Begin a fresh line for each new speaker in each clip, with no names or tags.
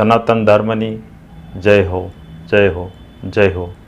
સનાતન ધર્મની જય હો જય હો જય હો.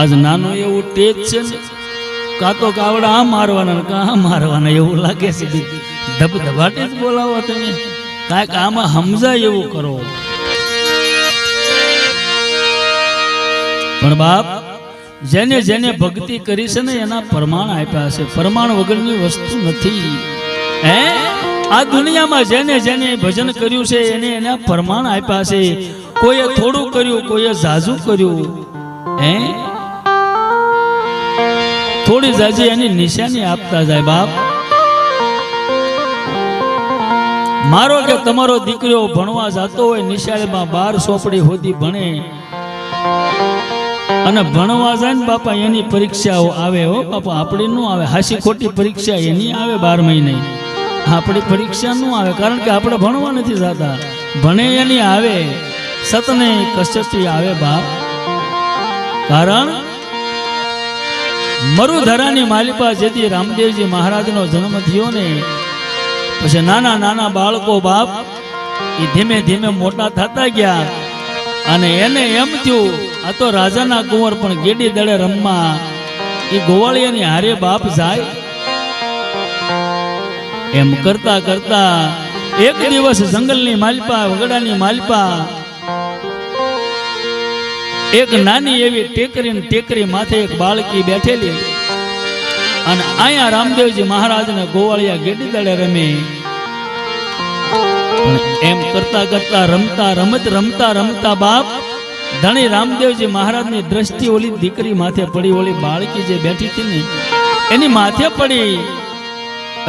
આજ નાનું એવું ટેજ છે ને, કાં તો કાવડા આ મારવાના કાં આ મારવાના એવું લાગે છે ધબધબાટી જ બોલાવો તમે. કાંઈક આમાં સમજાય એવું કરો. પણ બાપ, જેને જેને ભક્તિ કરી છે ને એના પ્રમાણ આપ્યા છે. પ્રમાણ વગરની વસ્તુ નથી. હે? આ દુનિયામાં જેને જેને ભજન કર્યું છે એને એના પ્રમાણ આપ્યા છે. કોઈએ થોડું કર્યું, કોઈએ ઝાઝું કર્યું. હે? થોડી જાજી એની નિશાની આપતા જાય, બાપ. મારો કે તમારો દીકરો ભણવા જતો હોય, નિશાળીમાં બાર સોપડી હોતી ભણે. અને ભણવા જાય ને બાપા, એની પરીક્ષાઓ આવે હો, બાપા, આપણી નું આવે. હાસી ખોટી પરીક્ષા એની આવે બાર મહિને. આપણી પરીક્ષા નું આવે, કારણ કે આપણે ભણવા નથી જતા. ભણે એની આવે, સતને કશ્યપી આવે બાપ. કારણ મરુધરાની માલિપા જેથી રામદેવજી મહારાજનો જન્મ થયો ને, પછી નાના નાના બાળકો બાપ એ ધીમે ધીમે મોટા થતા ગયા. અને એને એમ થયું, આ તો રાજાના કુંવર પણ ગેડી દળે રમવા, એ ગોવાળિયાની હારે બાપ જાય. એમ કરતા કરતા એક દિવસ જંગલની માલિપા, વગડાની માલિપા એક નાની એવી ટેકરી ટેકરી માથે એક બાળકી બેઠેલી અને અહીંયા રામદેવજી મહારાજને ગોવાળિયા ગેડી દળે રમે. એમ કરતા કરતા રમતા રમત રમતા રમતા બાપ, ધણી રામદેવજી મહારાજની દ્રષ્ટિ ઓલી દીકરી માથે પડી ઓલી બાળકી જે બેઠી હતી ને, એની માથે પડી.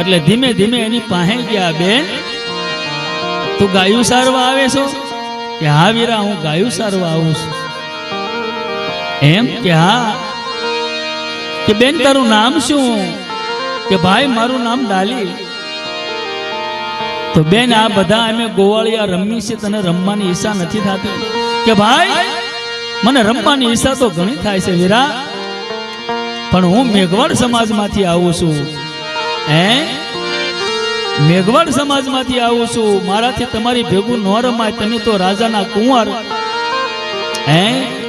એટલે ધીમે ધીમે એની પાસે ગયા, બેન, તું ગાયું સારવા આવે છો? કે હા વીરા, હું ગાયું સારવા આવું છું. એમ કે હા કે બેન, તારું નામ શું? કે ભાઈ, મારું નામ ડાલી. તો બેન, આ બધા અમે ગોવાળિયા રમી છે, તને રમવાની ઈચ્છા નથી થતી? કે ભાઈ, મને રમવાની ઈચ્છા તો ઘણી થાય છે વીરા. પણ હું મેઘવાડ સમાજમાંથી આવું છું. હે? મેઘવાડ સમાજમાંથી આવું છું. મારાથી તમારી ભેગું ન રમાય, તમે તો રાજાના કુંવર.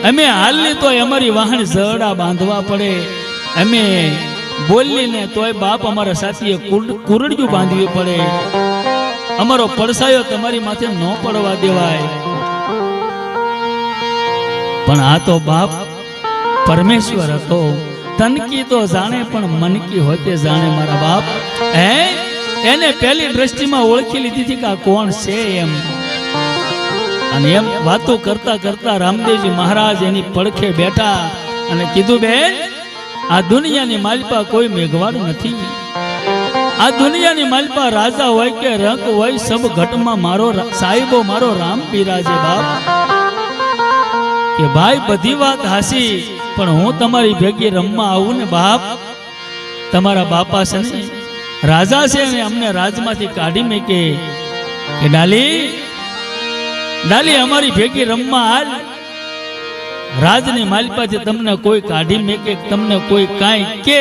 અમે હાલની તોય અમારી વાહન ઝરડા બાંધવા પડે. અમે બોલીને તોય બાપ અમારા કુરડ્યું કુરડિયું બાંધવી પડે. અમારો પડસાયો તમારી માથે ન પડવા દેવાય. પણ આ તો બાપ પરમેશ્વર હતો. તનકી તો જાણે, પણ મનકી હોતે જાણે મારા બાપ. હે? એને પહેલી દ્રષ્ટિમાં ઓળખી લીધી હતી કે આ કોણ છે એમ. અને એમ વાતો કરતા કરતા રામદેવજી મહારાજ એની પડખે બેઠા અને કીધું, બેન, આ દુનિયાની માલિપા કોઈ મેઘવાડ નથી. આ દુનિયાની માલિપા રાજા હોય કે રંગ હોય, સબ ઘટમાં મારો સાહેબો મારો રામ બિરાજે બાપ. કે ભાઈ, બધી વાત હાસી, પણ હું તમારી ભેગી રમવા આવું ને બાપ? તમારા બાપા છે રાજા છે અને અમને રાજમાંથી કાઢી મેકે. કે ડાલી ડાલી અમારી ભેગી રમવા હાલ. રાજની માલપાથી તમને કોઈ કાઢી મેકે, તમને કોઈ કાંઈ કે.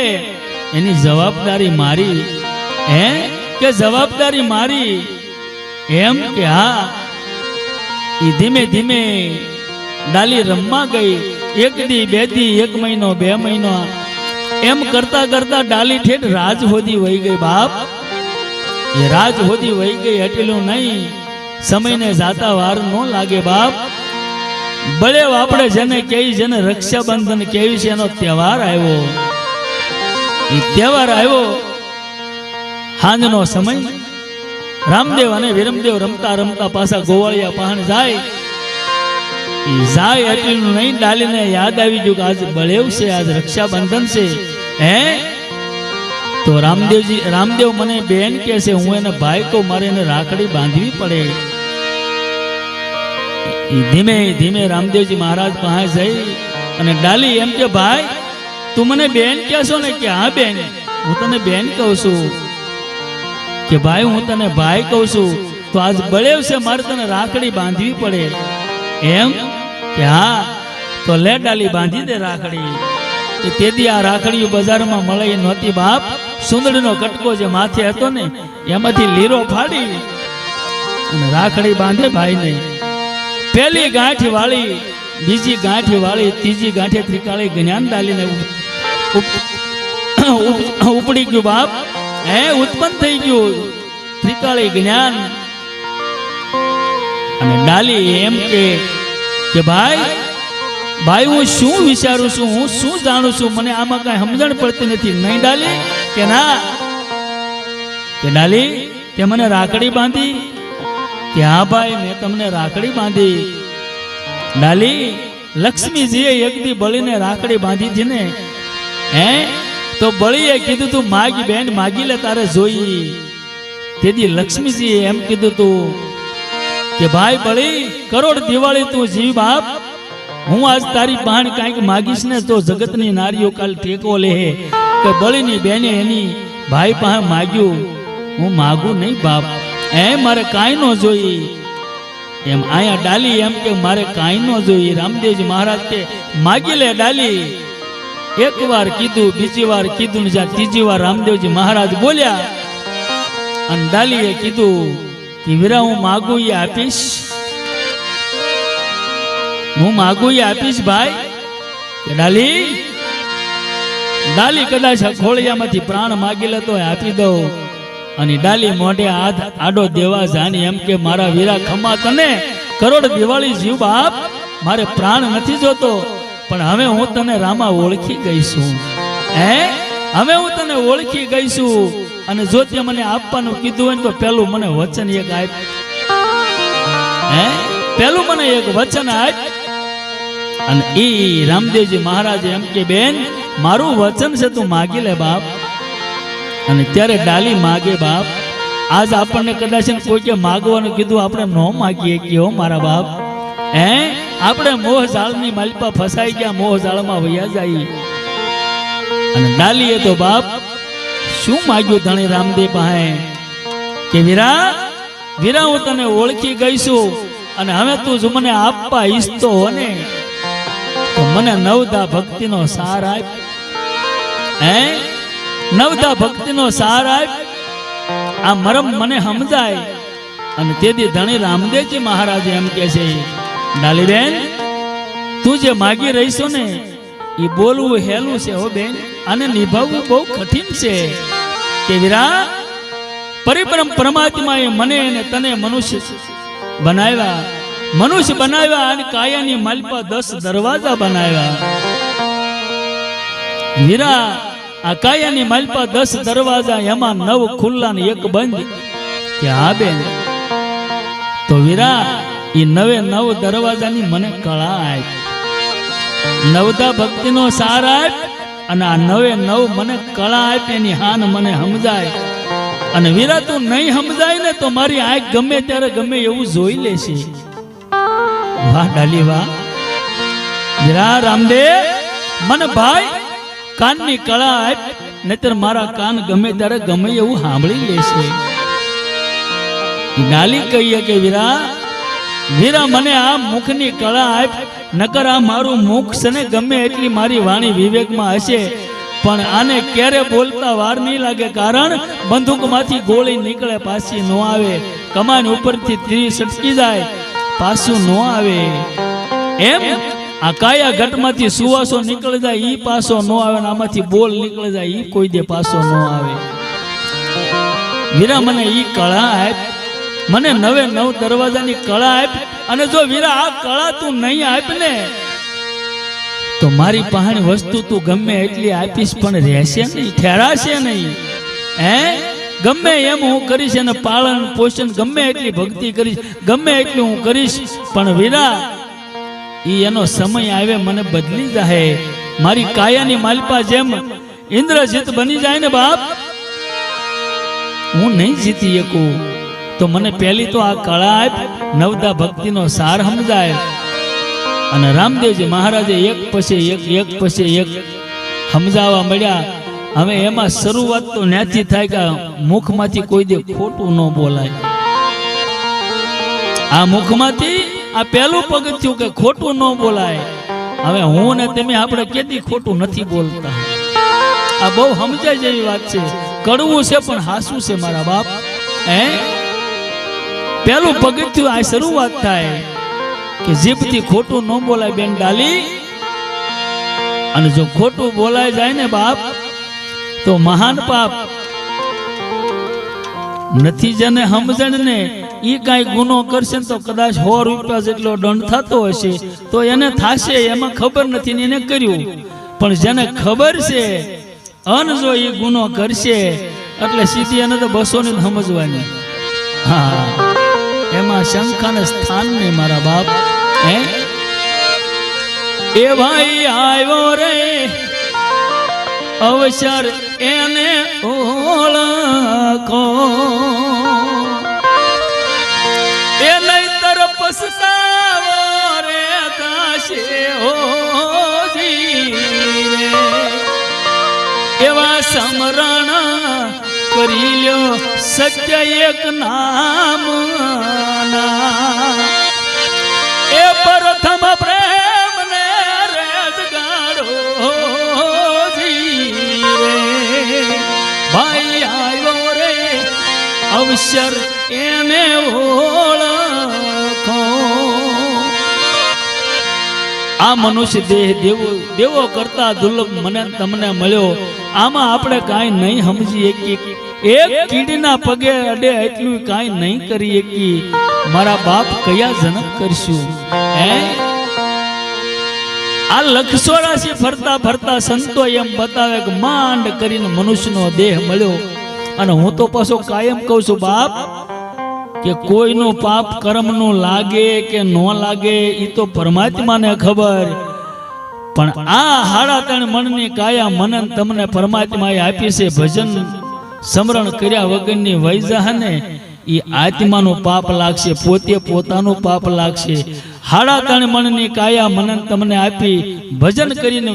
એની જવાબદારી મારી. હે? કે જવાબદારી મારી? એમ કે હા. એ ધીમે ધીમે ડાલી રમવા ગઈ. એક દી, બે દી, એક મહિનો, બે મહિનો. એમ કરતા કરતા ડાલી ઠેઠ રાજ હોદી વહી ગઈ બાપ. એ રાજ હોદી વહી ગઈ હટેલું નહીં. સમયને જાતા વાર ન લાગે બાપ. ભલે આપણે જેને કેવી જેને રક્ષાબંધન કેવી છે, એનો તહેવાર આવ્યો. તહેવાર આવ્યો હાંજનો સમય. રામદેવ અને વિરમદેવ રમતા રમતા પાછા ગોવાળિયા પહાણ જાય. જાય એટલું નહીં, ડાલીને યાદ આવી ગયું કે આજ બળેવ છે, આજ રક્ષાબંધન છે. હે? તો રામદેવજી, રામદેવ મને બેન કે છે, હું એને ભાઈ તો મારે એને રાખડી બાંધવી પડે. ધીમે ધીમે રામદેવજી મહારાજ પાસે જઈ અને ડાલી એમ કે, ભાઈ, તું મને બેન કહેશો ને? કે, હા, બેન. હું તને બેન કહું છું. કે, ભાઈ, હું તને ભાઈ કહું છું. તો આજ બળેવ છે, મારે તને રાખડી બાંધવી પડે. એમ કે, હા. તો લે ડાલી, બાંધી દે રાખડી. તેથી આ રાખડીઓ બજારમાં મળે નહોતી બાપ. સુંદરનો કટકો જે માથે હતો ને, એમાંથી લીરો ફાડી અને રાખડી બાંધે ભાઈને. પેલી ગાંઠ વાળી બીજી ગાંઠ વાળી ત્રીજી ગાંઠે ત્રિકાળી જ્ઞાન ડાલીને ઉપ- ઉપ- ઉપ- ઉપડી ગયું બાપ. હે, ઉત્પન્ન થઈ ગયું. ત્રિકાળી જ્ઞાન અને ડાલી એમ કે કે ભાઈ ભાઈ, હું શું વિચારું છું? હું શું જાણું છું? મને આમાં કઈ સમજણ પડતી નથી. નહીં ડાલી? કે ના? કે ડાલી તે મને રાખડી બાંધી? હા ભાઈ મેં તમને રાખડી બાંધી. લાલી, લક્ષ્મીજીએ એક બળીને રાખડી બાંધી હતી ને, હે? તો બળીએ કીધું તું, માગી બેન, માગી લે તારે જોઈ. તેથી લક્ષ્મીજીએ એમ કીધું તું કે, ભાઈ બળી, કરોડ દિવાળી તું જીવ બાપ. હું આજ તારી પાણ કાંઈક માગીશ ને તો જગતની નારીઓ કાલ ટેકો લે. કે બળીની બેને એની ભાઈ પાસે માગ્યું, હું માગું નહીં બાપ. એ મારે કાંઈ ન જોઈ એમ આયા ડાલી એમ કે, મારે કાંઈ ન જોઈ રામદેવજી મહારાજ કે, માગી લે ડાલી. એક વાર કીધું, બીજી વાર કીધું જ્યાં ત્રીજી વાર રામદેવજી મહારાજ બોલ્યા. અને ડાલીએ કીધું કે વીરા, હું માગું એ આપીશ. હું માગું એ આપીશ ભાઈ. ડાલી ડાલી કદાચ ખોળિયામાંથી પ્રાણ માગી લે તો આપી દઉં. અને ડાલી મોઢે હાથ આડો દેવા જાની એમ કે, મારા વીરા, ખમા તને કરોડ દિવાળી જીવ બાપ. મારે પ્રાણ નથી જોતો. પણ હવે હું તને રામા ઓળખી ગઈ છું. હે? હવે હું તને ઓળખી ગઈ છું. અને જો તે મને આપવાનું કીધું હોય તો પેલું મને વચન એક આપ હે? પેલું મને એક વચન આપ. અને એ રામદેવજી મહારાજ એમ કે, બેન, મારું વચન છે તું માગી લે બાપ. અને ત્યારે ડાલી માગે બાપ, આજ આપણને કદાચ કોઈ કે માગવાનું કીધું, આપણે ન માગીએ કે મારા બાપ? હે? આપણે મોહ જાળની માલિપા ફસાઈ ગયા મોહ જાળમાં વયા જાય. અને ડાલીએ તો બાપ, શું માગ્યું ધણી રામદેવ પાસે? કે વીરા વીરા, હું તને ઓળખી ગઈ છું અને હવે તું જ મને આપવા ઈચ્છતો હો ને. તો મને નવદા ભક્તિનો સાર આપ હે? નવદા ભક્તિનો સાર આપ. આ મરમ મને સમજાય. અને તેથી ધણી રામદેવજી મહારાજ એમ કે છે, ડાલીબેન, તું જે માગી રહીશો ને એ બોલવું હેલું છે હો બેન. અને નિભાવવું બહુ કઠિન છે. કે વીરા, પરિપરમ પરમાત્માએ મને અને તને મનુષ્ય બનાવ્યા. મનુષ્ય બનાવ્યા અને કાયાની માલપા દસ દરવાજા બનાવ્યા. વીરા આ કાયાની માલપા દસ દરવાજા, એમાં નવ ખુલ્લા ને એક બંધ. કે હા બેન? તો વીરા એ નવે નવ દરવાજાની મને કળા આપ નવદા ભક્તિનો સાર આપ, અને આ નવે નવ મને કળા આપ, એની હાન મને સમજાય. અને વીરા તું નહીં સમજાય ને તો મારી આંખ ગમે ત્યારે ગમે એવું જોઈ લેશે. વાહ ડાલી વાહ. વીરા રામદેવ, મને ભાઈ કાનની કળા આપ નહીતર મારા કાન ગમે ત્યારે ગમે એવું સાંભળી લેશે નાલી કહીએ કે, વીરા વીરા, મને આ મુખની કળા આપ નકર આ મારું મુખ છે ને ગમે એટલી મારી વાણી વિવેકમાં હશે. પણ આને ક્યારે બોલતા વાર નહીં લાગે, કારણ બંદૂકમાંથી ગોળી નીકળે, પાછી ન આવે. કમાન ઉપરથી ત્રીસ સટકી જાય, પાછું ન આવે. એમ આ કાયા ઘટમાંથી સુવાસો નીકળી જાય, ઈ પાસો ન આવે આમાંથી બોલ નીકળી જાય, ઈ કોઈ દે પાસો ન આવે. વીરા, મને ઈ કળા આપ. મને નવે નવ દરવાજાની કળા આપ અને જો વીરા, આ કળા તું નહીં આપ ને, તો મારી પહાણી વસ્તુ તું ગમે એટલી આપીશ, પણ રહેશે નહીં, ઠેરાશે નહીં. હે? ગમે એમ હું કરીશ અને પાલન પોષણ ગમે એટલી ભક્તિ કરીશ, ગમે એટલી હું કરીશ, પણ વીરા એનો સમય આવે, મને બદલી જાય મારી કાયાની માલપા જેમ ઇન્દ્રજીત બની જાય ને બાપ? હું નહીં જીતી શકું. તો મને પહેલી તો આ કળા આપ નવદા ભક્તિનો સાર સમજાય. અને રામદેવજી મહારાજે એક પછી એક એક પછી એક સમજાવવા મળ્યા. હવે એમાં શરૂઆત તો ન્યાથી થાય કે મુખમાંથી કોઈ દે ખોટું ન બોલાય. આ મુખમાંથી આ પહેલું પગથિયું કે ખોટું ન બોલાય. હવે હું ને તમે આપણે કેદી ખોટું નથી બોલતા. આ બહુ સમજાય જેવી વાત છે. કડવું છે પણ હાસું છે મારા બાપ. હે? પહેલું પગથિયું આ શરૂઆત થાય કે જીભથી ખોટું ન બોલાય બેન ડાલી. અને જો ખોટું બોલાય જાય ને બાપ, તો મહાન પાપ. નથી જેને સમજણ ને ઈ કાંઈ ગુનો કરશે તો કદાચ સો રૂપિયા જેટલો દંડ થતો હશે, તો એને થાશે, એમાં ખબર નથી ને એને કર્યું. પણ જેને ખબર છે, અન જો એ ગુનો કરશે, એટલે સીધી એને તો બસો ને સમજવાની. હા. એમાં શંકાને સ્થાન નહીં મારા બાપ. હે? એ ભાઈ આવ્યો રે, અવસર એને ઓળખો. પસ્તાવો રે થશે એવા સમરણ કરી લ્યો સત્ય એક નામ. એ પ્રથમ પ્રેમ આ મનુષ્ય દેહ દેવો દેવો કરતા દુર્લભ મને તમને મળ્યો. આમાં આપણે કાંઈ નહીં સમજી શકીએ. એક કીડીના પગે અડે એટલું કાંઈ નહીં કરી શકીએ. મારા બાપ કયા જન્મ કરશું? હે? આ લક્ષોરાશી ફરતા ફરતા સંતો એમ બતાવે કે માંડ કરીને મનુષ્યનો દેહ મળ્યો. અને હું તો પાછો કાયમ કહું છું, બાપ કે કોઈનું પાપ કર્મનું લાગે કે ન લાગે એ તો પરમાત્માને ખબર. પણ આ હાડા ત્રણ મનની કાયા મનન તમને પરમાત્માએ આપી છે. ભજન સમરણ કર્યા વગરની વૈજાહને એ આત્માનું પાપ લાગશે, પોતે પોતાનું પાપ લાગશે. હાડા ત્રણ મનની કાયા મનન તમને આપી. ભજન કરીને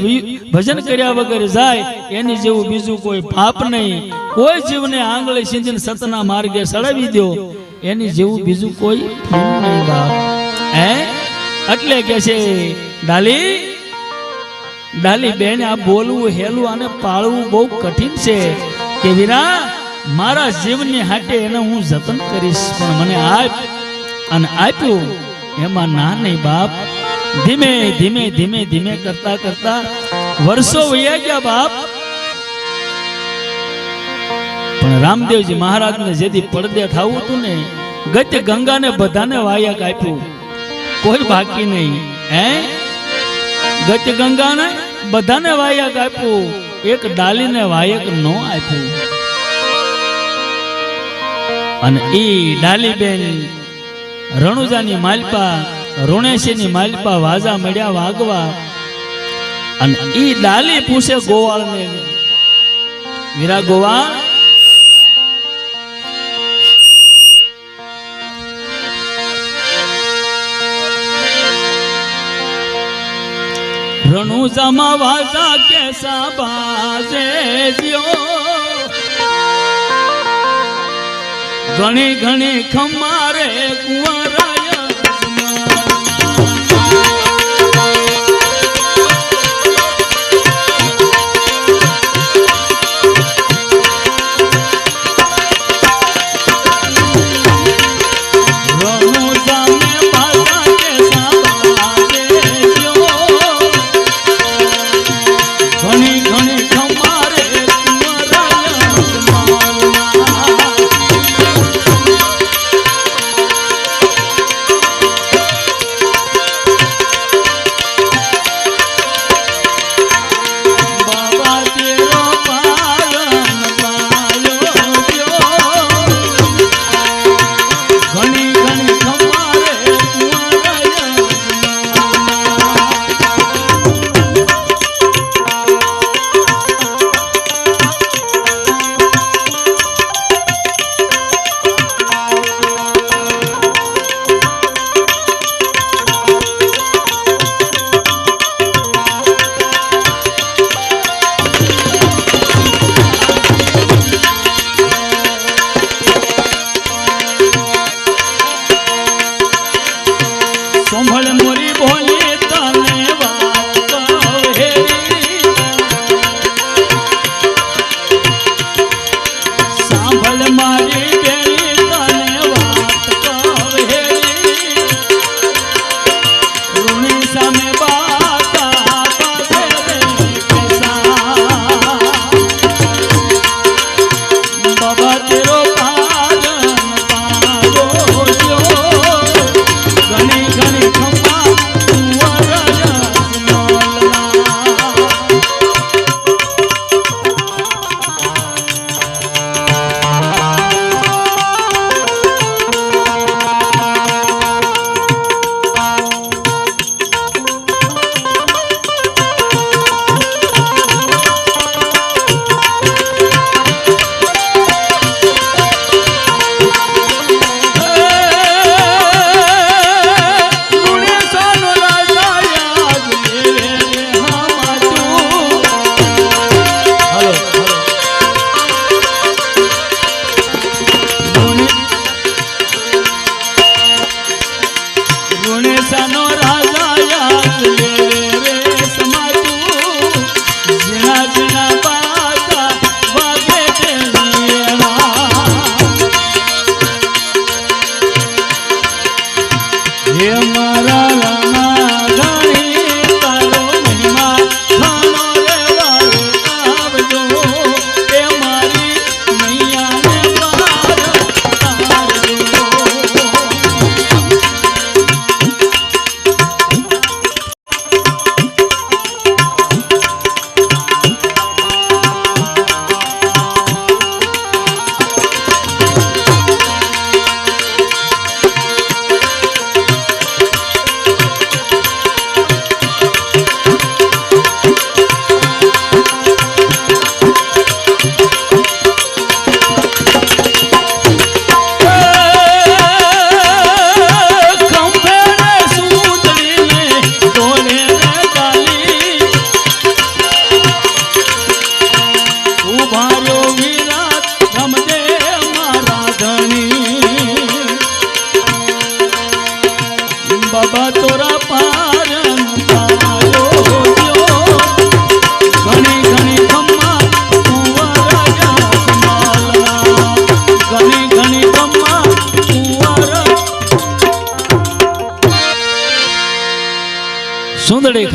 ભજન કર્યા વગર જાય, એની જેવું બીજું કોઈ પાપ નહીં. કોઈ જીવને આંગળી સિંધીને સતના માર્ગે સડાવી દો એની જેવું બીજું કોઈ એટલે કે છે, ડાલી ડાલી બેન, આ બોલવું હેલું અને પાળવું બહુ કઠિન છે. કે વીરા, મારા જીવની હાટે એને હું જતન કરીશ. પણ મને આપ અને આપ્યું એમાં ના નહીં બાપ. ધીમે ધીમે ધીમે ધીમે કરતા કરતા વર્ષો વયા ગયા બાપ. પણ રામદેવજી મહારાજને જેથી પડદે થવું હતું ને, ગત ગંગાને બધાને વાયક આપ્યું. કોઈ બાકી નહીં, હે? ગત ગંગાને બધાને વાયક આપ્યું, એક ડાલીને વાયક નો આપ્યું. અને ઈ ડાલીબેન રણુજાની માલપા, રુણેશીની માલપા વાજા મળ્યા વાગવા. અને ઈ ડાલી પૂછે ગોવાળને વીરા ગોવાળ રણુજામાં વાજા કે સાબાજે જ્યો. ઘણી ઘણી ખમારે કુંવરાય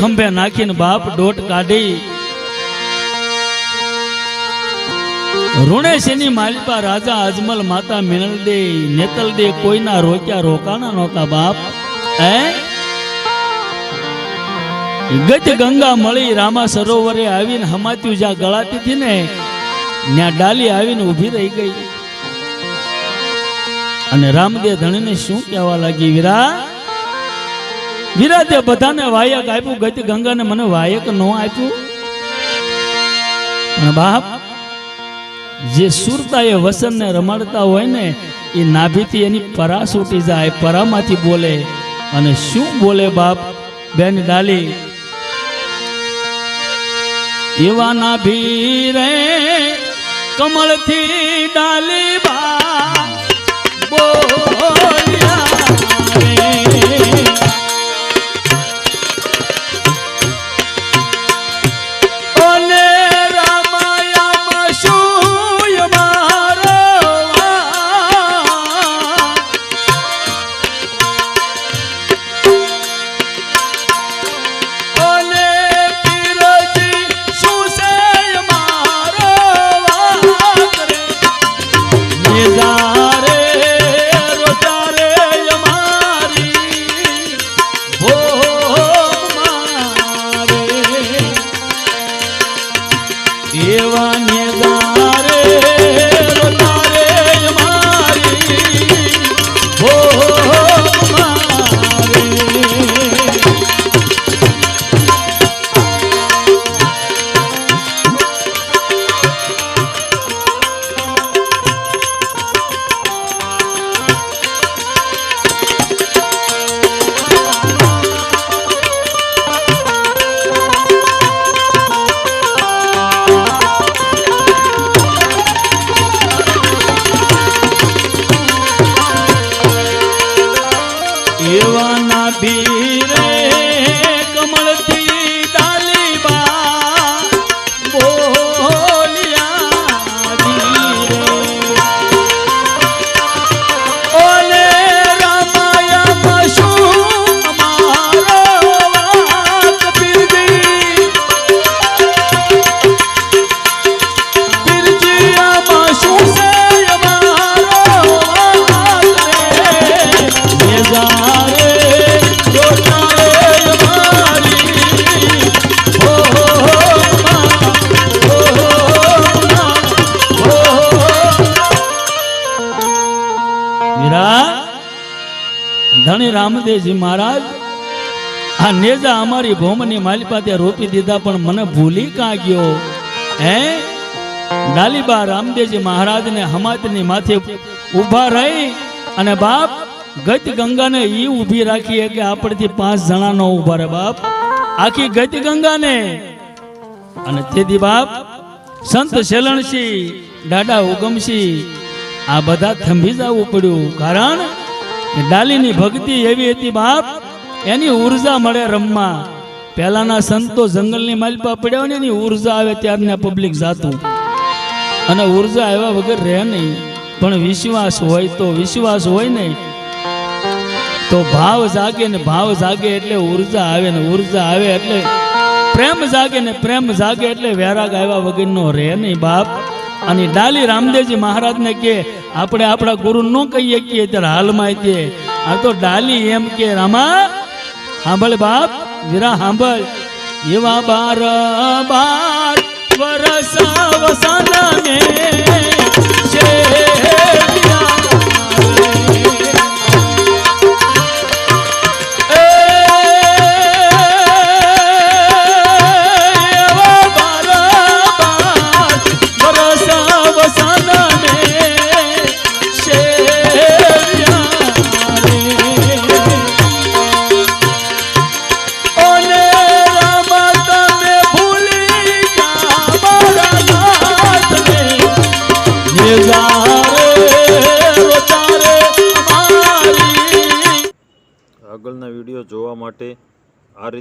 ખંભે નાખીને બાપ ડોટ કાઢી. ઋણેશની માલિપા રાજા અજમલ માતા મિનલ દે નેતલ દે કોઈના રોક્યા રોકાણા નહોતા બાપ. હે? ગજ ગંગા મળી રામા સરોવરે આવીને હમાત્યું જ્યાં ગળાતી હતી ને, ત્યાં ડાલી આવીને ઊભી રહી ગઈ. અને રામદેવ ધણીને શું કહેવા લાગી, વીરા? વીરા બધાને વાયક આપ્યું. ગતિ ગંગાને મને વાયક ન આપ્યું. બાપ, જે સુરતાએ વસનને રમાડતા હોય ને, એ નાભીથી એની પરા સૂટી જાય, પરામાંથી બોલે. અને શું બોલે બાપ? બેન ડાલી, એવા ના ભીરે કમળથી ડાલી બા બોલ્યા રામદેવજી મહારાજ, આ નેજા અમારી ભૌમની માલી પાસે રોપી દીધા પણ મને ભૂલી કાં ગયો? હે? ડાલીબા રામદેવજી મહારાજને હમાતની માથે ઊભા રહી અને બાપ, ગત ગંગાને ઈ ઊભી રાખી કે આપણથી પાંચ જણા નો ઊભા રહે બાપ. આખી ગત ગંગાને. અને તેથી બાપ, સંત શેલણસિંહ, દાદા ઉગમસિંહ, આ બધા થંભી જવું પડ્યું. કારણ ડાલીની ભક્તિ એવી હતી, બાપ, એની ઊર્જા મળે રમવા. પહેલાના સંતો જંગલની માલપા પડ્યા હોય ને, એની ઊર્જા આવે ત્યારના પબ્લિક જાતું. અને ઊર્જા આવ્યા વગર રહે નહીં. પણ વિશ્વાસ હોય તો વિશ્વાસ હોય ને. તો ભાવ જાગે ને ભાવ જાગે એટલે ઊર્જા આવે ને ઊર્જા આવે એટલે પ્રેમ જાગે ને પ્રેમ જાગે એટલે વૈરાગ આવ્યા વગરનો રહે નહીં, બાપ. અને ડાલી રામદેવજી મહારાજને કે આપણે આપણા ગુરુ ન કહીએ કે હાલમાં તે આ તો ડાલી એમ કે, રામા સાંભળ બાપ વીરા સાંભળ એવા બાર બાર વરસ વસન